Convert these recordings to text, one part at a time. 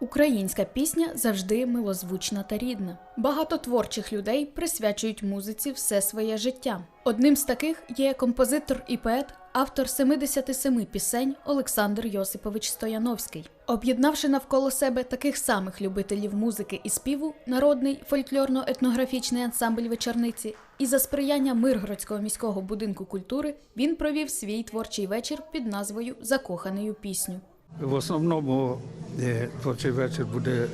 Українська пісня завжди милозвучна та рідна. Багато творчих людей присвячують музиці все своє життя. Одним з таких є композитор і поет, автор 77 пісень Олександр Йосипович Стояновський. Об'єднавши навколо себе таких самих любителів музики і співу, народний фольклорно-етнографічний ансамбль вечорниці і за сприяння Миргородського міського будинку культури він провів свій творчий вечір під назвою Закоханий у пісню. В основному творчий вечір буде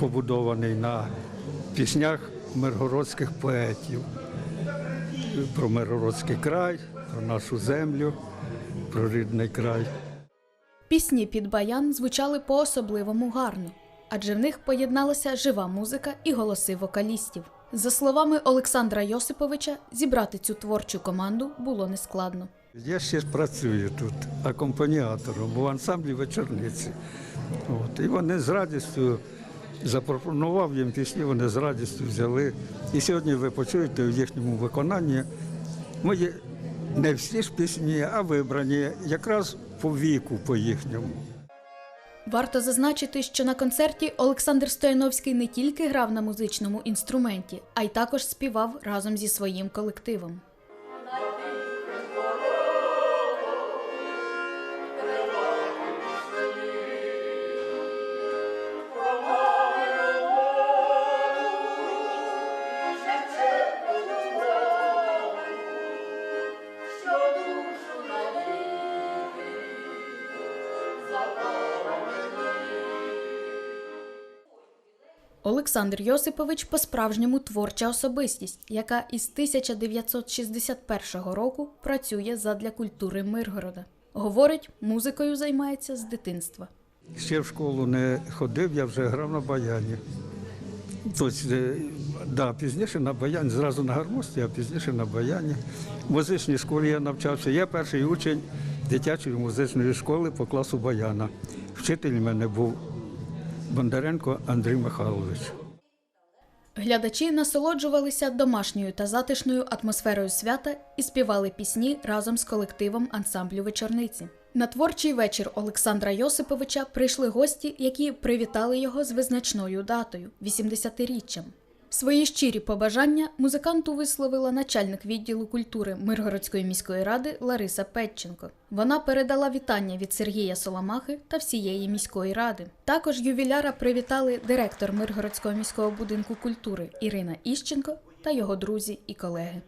побудований на піснях миргородських поетів про Миргородський край, про нашу землю, про рідний край. Пісні під баян звучали по-особливому гарно, адже в них поєдналася жива музика і голоси вокалістів. За словами Олександра Йосиповича, зібрати цю творчу команду було нескладно. Я ще працюю тут акомпаніатором в ансамблі вечорниці. От, і вони з радістю запропонував їм пісні, вони з радістю взяли. І сьогодні ви почуєте в їхньому виконанні мої не всі ж пісні, а вибрані якраз по віку, по їхньому. Варто зазначити, що на концерті Олександр Стояновський не тільки грав на музичному інструменті, а й також співав разом зі своїм колективом. Олександр Йосипович по-справжньому творча особистість, яка із 1961 року працює задля культури Миргорода. Говорить, музикою займається з дитинства. Ще в школу не ходив, я вже грав на баяні. Тобто, е, да, пізніше на баяні, зразу на гармості, а пізніше на баяні. В музичній школі я навчався. Я перший учень дитячої музичної школи по класу баяна. Вчитель мене був Бондаренко Андрій Михайлович. Глядачі насолоджувалися домашньою та затишною атмосферою свята і співали пісні разом з колективом ансамблю вечорниці. На творчий вечір Олександра Йосиповича прийшли гості, які привітали його з визначною датою 80-річчям. Свої щирі побажання музиканту висловила начальник відділу культури Миргородської міської ради Лариса Петченко. Вона передала вітання від Сергія Соломахи та всієї міської ради. Також ювіляра привітали директор Миргородського міського будинку культури Ірина Іщенко та його друзі і колеги.